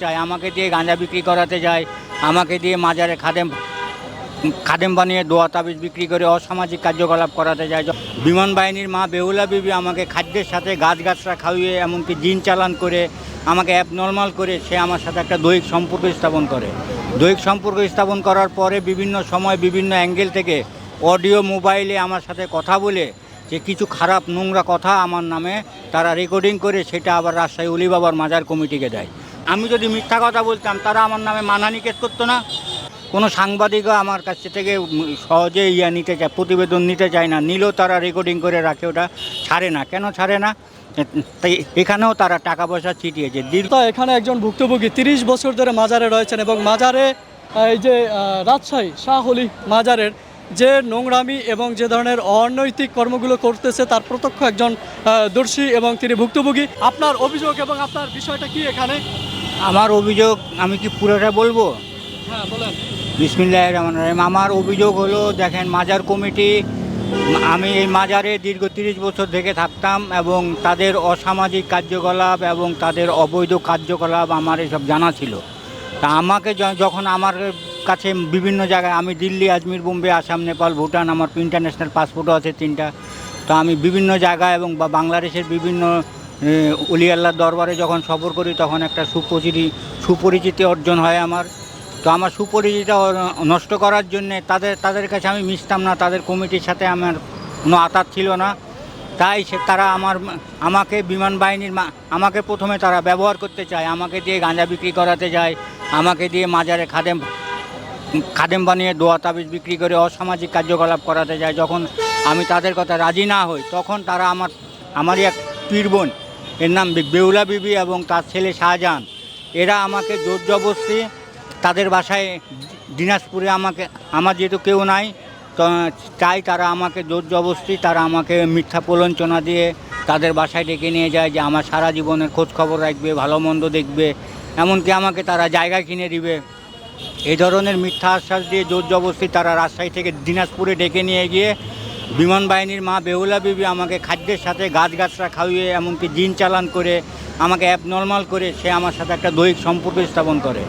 চায় আমাকে দিয়ে গাঁজা বিক্রি করাতে যায় আমাকে দিয়ে মাজারে খাদেম খাদেম বানিয়ে দোয়া তাবিজ বিক্রি করে অসামাজিক কার্যকলাপ করাতে যায় বিমান বাহিনীর মা বেহুলা বিবি আমাকে খাদ্যের সাথে গাছ গাছরা খাইয়ে, এমনকি জিন চালান করে, আমাকে অ্যাপ নর্মাল করে, সে আমার সাথে একটা দৈহিক সম্পর্ক স্থাপন করে। দৈহিক সম্পর্ক স্থাপন করার পরে বিভিন্ন সময় বিভিন্ন অ্যাঙ্গেল থেকে অডিও, মোবাইলে আমার সাথে কথা বলে যে কিছু খারাপ নোংরা কথা আমার নামে তারা রেকর্ডিং করে, সেটা আবার রাজশাহী অলিবাবার মাজার কমিটিকে দেয়। আমি যদি মিথ্যা কথা বলতাম, তারা আমার নামে মানহানি কেস করতো না। কোনো সাংবাদিকও আমার কাছ থেকে সহজে ইয়া নিতে চায়, প্রতিবেদন নিতে চায় না। নিলেও তারা রেকর্ডিং করে রাখে, ওটা ছাড়ে না। কেন ছাড়ে না? তাই এখানেও তারা টাকা পয়সা ছিটিয়েছে দীর্ঘ এখানে একজন ভুক্তভোগী তিরিশ বছর ধরে মাজারে রয়েছেন এবং মাজারে এই যে রাজশাহী শাহ অলি মাজারের যে নোংরামি এবং যে ধরনের অনৈতিক কর্মগুলো করতেছে, তার প্রত্যক্ষ একজন দর্শী এবং তিনি ভুক্তভোগী। আপনার অভিযোগ এবং আপনার বিষয়টা কি এখানে? আমার অভিযোগ আমি কি পুরোটা বলব? হ্যাঁ বিসমিল্লাহ রহমান রহিম। আমার অভিযোগ হলো দেখেন মাজার কমিটি আমি এই মাজারে দীর্ঘ তিরিশ বছর থেকে থাকতাম এবং তাদের অসামাজিক কার্যকলাপ এবং তাদের অবৈধ কার্যকলাপ আমার এসব জানা ছিল। তা আমাকে যখন আমার কাছে বিভিন্ন জায়গায় আমি দিল্লি আজমির বোম্বে আসাম নেপাল ভুটান আমার ইন্টারন্যাশনাল পাসপোর্টও আছে তিনটা। তো আমি বিভিন্ন জায়গায় এবং বা বাংলাদেশের বিভিন্ন অলি দরবারে যখন সফর করি, তখন একটা সুপরিচিতি সুপরিচিতি অর্জন হয় আমার। তো আমার সুপরিচিতি নষ্ট করার জন্য তাদের তাদের কাছে আমি মিশতাম না, তাদের কমিটির সাথে আমার কোনো আতাত ছিল না। তাই সে, তারা আমার, আমাকে বিমান বাহিনীর আমাকে প্রথমে তারা ব্যবহার করতে চায়, আমাকে দিয়ে গাঁজা বিক্রি করাতে যায়, আমাকে দিয়ে মাজারে খাদেম খাদেম বানিয়ে দোয়া তাবিজ বিক্রি করে অসামাজিক কার্যকলাপ করাতে যায়। যখন আমি তাদের কথা রাজি না হই, তখন তারা আমার, আমারই এক পীর বোন এর নাম বে- বেহুলা বিবি এবং তার ছেলে শাহজাহান। এরা আমাকে জোর জবরদস্তি তাদের বাসায় দিনাজপুরে আমাকে, আমার যেহেতু কেউ নাই তাই তারা আমাকে জোর জবরদস্তি, তারা আমাকে মিথ্যা প্রলঞ্চনা দিয়ে তাদের বাসায় ডেকে নিয়ে যায় যে আমার সারা জীবনের খোঁজ খবর রাখবে, ভালো মন্দ দেখবে, এমনকি আমাকে তারা জায়গা কিনে দিবে। এই ধরনের মিথ্যা আশ্বাস দিয়ে জোর জবরদস্তি তারা রাজশাহী থেকে দিনাজপুরে ডেকে নিয়ে গিয়ে বিমান বাহিনীর মা বেহুলা বিবি আমাকে খাদ্যের সাথে গাছ গাছরা খাইয়ে এমনকি জিন চালান করে, আমাকে অ্যাপ নর্মাল করে, সে আমার সাথে একটা দৈহিক সম্পর্ক স্থাপন করে।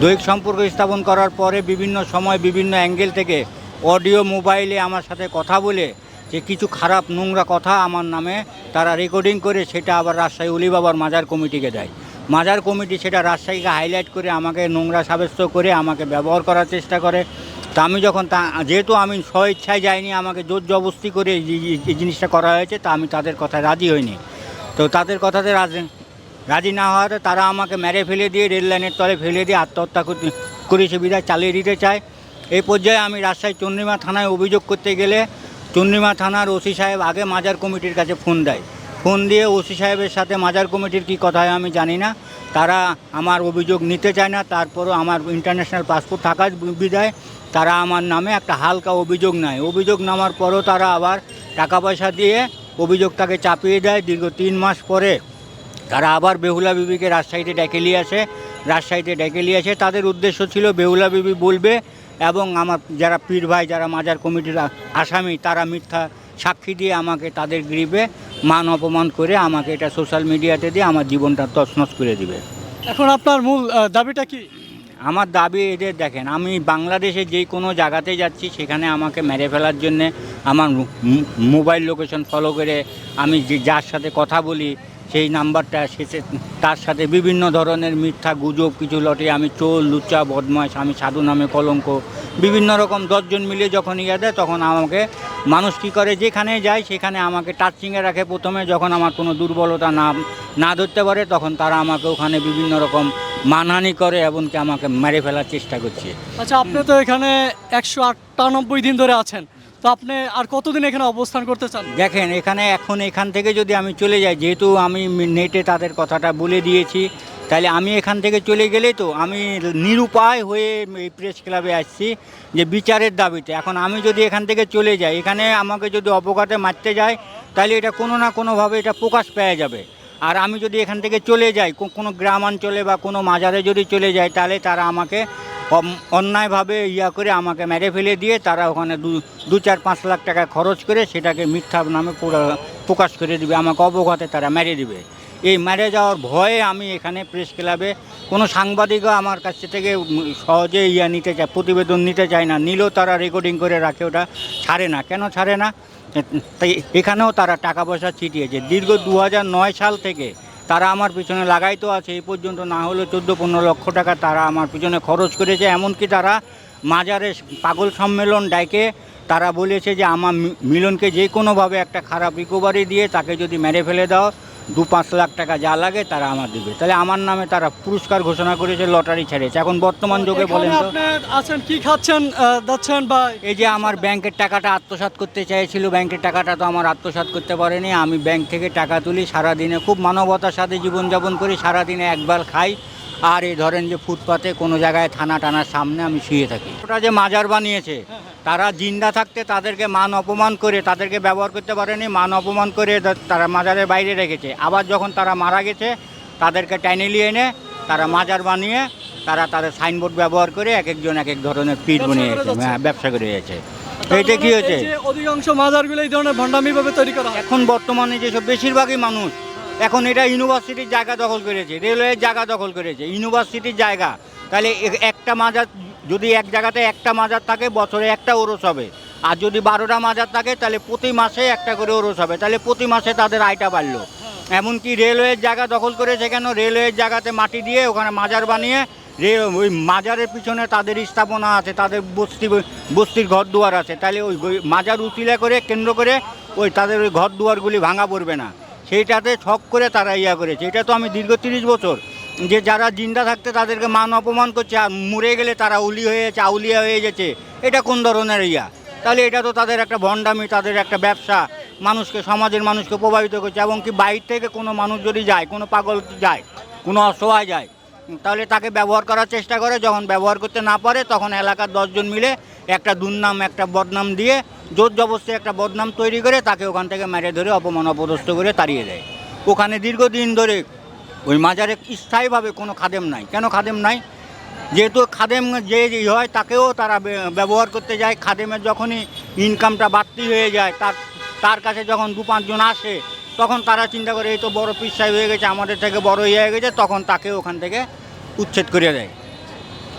দৈহিক সম্পর্ক স্থাপন করার পরে বিভিন্ন সময় বিভিন্ন অ্যাঙ্গেল থেকে অডিও, মোবাইলে আমার সাথে কথা বলে যে, কিছু খারাপ নোংরা কথা আমার নামে তারা রেকর্ডিং করে, সেটা আবার রাজশাহী অলিবাবার মাজার কমিটিকে দেয়। মাজার কমিটি সেটা রাজশাহীকে হাইলাইট করে, আমাকে নোংরা সাব্যস্ত করে, আমাকে ব্যবহার করার চেষ্টা করে। তা আমি যখন তা, যেহেতু আমি স্ব ইচ্ছায় যাইনি, আমাকে জোর জবস্তি করে এই জিনিসটা করা হয়েছে, তা আমি তাদের কথায় রাজি হইনি। তো তাদের কথাতে রাজি রাজি না হওয়াতে তারা আমাকে মেরে ফেলে দিয়ে, রেল লাইনের তলে ফেলে দিয়ে আত্মহত্যা করেছে, বিদায় চালিয়ে দিতে চায়। এই পর্যায়ে আমি রাজশাহী চন্দ্রিমা থানায় অভিযোগ করতে গেলে চন্দ্রিমা থানার ওসি সাহেব আগে মাজার কমিটির কাছে ফোন দেয়। ফোন দিয়ে ওসি সাহেবের সাথে মাজার কমিটির কী কথা হয় আমি জানি না। তারা আমার অভিযোগ নিতে চায় না, তারপরও আমার ইন্টারন্যাশনাল পাসপোর্ট থাকার বিদায় তারা আমার নামে একটা হালকা অভিযোগ নেয়। অভিযোগ নামার পরও তারা আবার টাকা পয়সা দিয়ে অভিযোগটাকে চাপিয়ে দেয়। দীর্ঘ তিন মাস পরে তারা আবার বেহুলা বিবিকে রাজশাহীতে ডেকে নিয়ে আসে। রাজশাহীতে ডেকে নিয়ে আসে। তাদের উদ্দেশ্য ছিল বেহুলা বিবি বলবে এবং আমার যারা পীর ভাই, যারা মাজার কমিটির আসামি, তারা মিথ্যা সাক্ষী দিয়ে আমাকে তাদের গ্রিপে মান অপমান করে আমাকে এটা সোশ্যাল মিডিয়াতে দিয়ে আমার জীবনটা তছনছ করে দিবে। এখন আপনার মূল দাবিটা কি? আমার দাবি এদের দেখেন আমি বাংলাদেশে যে কোনো জায়গাতে যাচ্ছি সেখানে আমাকে মেরে ফেলার জন্যে আমার মোবাইল লোকেশন ফলো করে আমি যে যার সাথে কথা বলি সেই নাম্বারটা শেষে তার সাথে বিভিন্ন ধরনের মিথ্যা গুজব, কিছু লটে আমি চোর লুচা বদমাস আমি সাধু নামে কলঙ্ক। বিভিন্ন রকম দশজন মিলে যখন ইয়ে দেয়, তখন আমাকে, মানুষ কী করে? যেখানে যায়, সেখানে আমাকে টাচিংয়ে রাখে প্রথমে। যখন আমার কোনো দুর্বলতা না না ধরতে পারে, তখন তারা আমাকে ওখানে বিভিন্ন রকম মানহানি করে, এমনকি আমাকে মেরে ফেলার চেষ্টা করছে। আচ্ছা আপনি তো এখানে একশো আটানব্বই দিন ধরে আছেন। তো আপনি আর কতদিন এখানে অবস্থান করতে চান? দেখেন, এখানে এখন এখান থেকে যদি আমি চলে যাই, যেহেতু আমি নেটে তাদের কথাটা বলে দিয়েছি, তাহলে আমি এখান থেকে চলে গেলে তো আমি নিরুপায় হয়ে এই প্রেস ক্লাবে আসছি যে বিচারের দাবিতে। এখন আমি যদি এখান থেকে চলে যাই, এখানে আমাকে যদি অপঘাতে মারতে যায়, তাহলে এটা কোনো না কোনোভাবে এটা প্রকাশ পাওয়া যাবে। আর আমি যদি এখান থেকে চলে যাই কোনো গ্রামাঞ্চলে বা কোনো মাজারে যদি চলে যাই, তাহলে তারা আমাকে অন্যায়ভাবে ইয়া করে আমাকে মেরে ফেলে দিয়ে তারা ওখানে দু দু চার পাঁচ লাখ টাকা খরচ করে সেটাকে মিথ্যা নামে প্রকাশ করে দিবে, আমাকে অবগতে তারা মেরে দিবে। এই মেরে যাওয়ার ভয়ে আমি এখানে প্রেস ক্লাবে কোনো সাংবাদিকও আমার কাছ থেকে সহজে ইয়া নিতে চায়, প্রতিবেদন নিতে চায় না, নিলেও তারা রেকর্ডিং করে রাখে, ওটা ছাড়ে না। কেন ছাড়ে না? তাই এখানেও তারা টাকা পয়সা ছিটিয়েছে। দীর্ঘ দু সাল থেকে তারা আমার পিছনে লাগাইতো আছে, এই পর্যন্ত না হলেও চোদ্দ পনেরো লক্ষ টাকা তারা আমার পিছনে খরচ করেছে। এমনকি তারা মাজারে পাগল সম্মেলন ডাইকে তারা বলেছে যে, আমার মিলনকে যে কোনোভাবে একটা খারাপ রিকোভারি দিয়ে তাকে যদি মেরে ফেলে দাও দু পাঁচ লাখ টাকা যা লাগে তারা আমার দেবে। তাহলে আমার নামে তারা পুরস্কার ঘোষণা করেছে লটারি ছেড়েছে। এখন বর্তমান যুগে বলেন তো। আছেন কি খাচ্ছেন যাচ্ছেন বা এই যে আমার ব্যাংকের টাকাটা আত্মসাৎ করতে চাইছিল ব্যাংকের টাকাটা তো আমার আত্মসাৎ করতে পারেনি। আমি ব্যাংক থেকে টাকা তুলি সারাদিনে খুব মানবতার সাথে জীবনযাপন করি সারাদিনে একবার খাই। আর এই ধরেন যে ফুটপাতে কোনো জায়গায় থানা টানার সামনে আমি শুয়ে থাকি। ওটা যে মাজার বানিয়েছে তারা জিন্দা থাকতে তাদেরকে মান অপমান করে তাদেরকে ব্যবহার করতে পারেনি মান অপমান করে তারা মাজারের বাইরে রেখেছে। আবার যখন তারা মারা গেছে তাদেরকে টাইনেলি এনে তারা মাজার বানিয়ে তারা তাদের সাইনবোর্ড ব্যবহার করে এক একজন এক এক ধরনের পিঠ ব্যবসা বানিয়ে করে যাচ্ছে। হ্যাঁ ব্যবসা করে তার এইটা কি মানে হয়েছে? অধিকাংশ মাজারগুলো এই ধরনের ভণ্ডামিভাবে তৈরি করা এখন বর্তমানে যেসব বেশিরভাগই মানুষ এখন এটা ইউনিভার্সিটির জায়গা দখল করেছে রেলওয়ের জায়গা দখল করেছে ইউনিভার্সিটির জায়গা। তাহলে একটা মাজার যদি এক জায়গাতে একটা মাজার থাকে, বছরে একটা ওরস হবে। আর যদি বারোটা মাজার থাকে, তাহলে প্রতি মাসে একটা করে ওরস হবে। তাহলে প্রতি মাসে তাদের আয়টা বাড়লো। এমনকি রেলওয়ের জায়গা দখল করেছে কেন? রেলওয়ের জায়গাতে মাটি দিয়ে ওখানে মাজার বানিয়ে রে, ওই মাজারের পিছনে তাদের স্থাপনা আছে, তাদের বস্তি, বস্তির ঘর দুয়ার আছে। তাহলে ওই মাজার উচিলা করে, কেন্দ্র করে ওই তাদের ওই ঘর দুয়ারগুলি ভাঙা পড়বে না। সেইটাতে ছক করে তারা ইয়া করেছে। এটা তো আমি দীর্ঘ তিরিশ বছর যে যারা জিন্দা থাকতে তাদেরকে মান অপমান করছে আর মরে গেলে তারা উলি হয়ে যাচ্ছে, আউলিয়া হয়ে যাচ্ছে, এটা কোন ধরনের ইয়া? তাহলে এটা তো তাদের একটা ভণ্ডামি তাদের একটা ব্যবসা, মানুষকে, সমাজের মানুষকে প্রভাবিত করছে, এবং কি বাইর থেকে কোনো মানুষ যদি যায়, কোনো পাগল যায়, কোনো অসহায় যায়, তাহলে তাকে ব্যবহার করার চেষ্টা করে, যখন ব্যবহার করতে না পারে, তখন এলাকার দশজন মিলে একটা দুর্নাম, একটা বদনাম দিয়ে, জোর জবস্তি একটা বদনাম তৈরি করে, তাকে ওখান থেকে মেরে ধরে, অপমান, অপদস্থ করে তাড়িয়ে দেয়। ওখানে দীর্ঘদিন ধরে ওই মাজারে স্থায়ীভাবে কোনো খাদেম নাই। কেন খাদেম নাই? যেহেতু খাদেম যে হয়, তাকেও তারা ব্যবহার করতে যায়। খাদেমের যখনই ইনকামটা বাড়তি হয়ে যায়, তার তার কাছে যখন দু পাঁচজন আসে, তখন তারা চিন্তা করে, এই তো বড় পিসাই হয়ে গেছে, আমাদের থেকে বড় ইয়ে হয়ে গেছে। তখন তাকে ওখান থেকে উচ্ছেদ করে দেয়।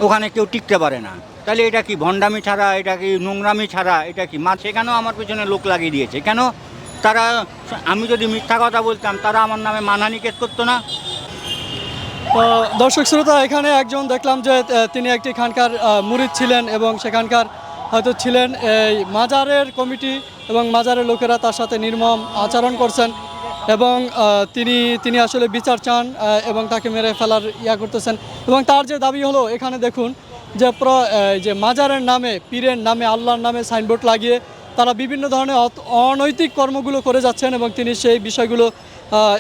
ওখানে কেউ টিকতে পারে না। তাহলে এটা কি ভণ্ডামি ছাড়া? এটা কি নোংরামি ছাড়া? এটা কি মা, সেখানেও আমার পেছনে লোক লাগিয়ে দিয়েছে। কেন? তারা, আমি যদি মিথ্যা কথা বলতাম, তারা আমার নামে মানহানি কেস করতো না? তো দর্শক শ্রোতা, এখানে একজন দেখলাম যে তিনি একটি খানকার মুরিদ ছিলেন এবং সেখানকার হয়তো ছিলেন এই মাজারের কমিটি এবং মাজারের লোকেরা তার সাথে নির্মম আচরণ করছেন এবং তিনি তিনি আসলে বিচার চান এবং তাকে মেরে ফেলার ইয়া করতেছেন। এবং তার যে দাবি হলো, এখানে দেখুন যে, প্র- যে মাজারের নামে, পীরের নামে, আল্লাহর নামে সাইনবোর্ড লাগিয়ে তারা বিভিন্ন ধরনের অনৈতিক কর্মগুলো করে যাচ্ছেন এবং তিনি সেই বিষয়গুলো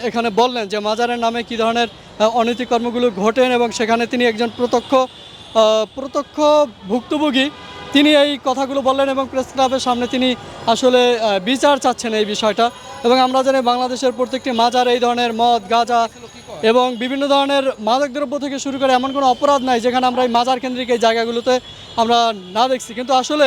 এখানে বললেন যে মাজারের নামে কী ধরনের আহ, অনৈতিক কর্মগুলো ঘটেন এবং সেখানে তিনি একজন প্রত্যক্ষ প্রত্যক্ষ ভুক্তভোগী। তিনি এই কথাগুলো বললেন এবং প্রেস ক্লাবের সামনে তিনি আসলে বিচার চাচ্ছেন এই বিষয়টা। এবং আমরা জানি বাংলাদেশের প্রত্যেকটি মাজার এই ধরনের মদ গাঁজা এবং বিভিন্ন ধরনের মাদকদ্রব্য থেকে শুরু করে এমন কোনো অপরাধ নাই যেখানে আমরা এই মাজার কেন্দ্রিক এই জায়গাগুলোতে আমরা না দেখছি। কিন্তু আসলে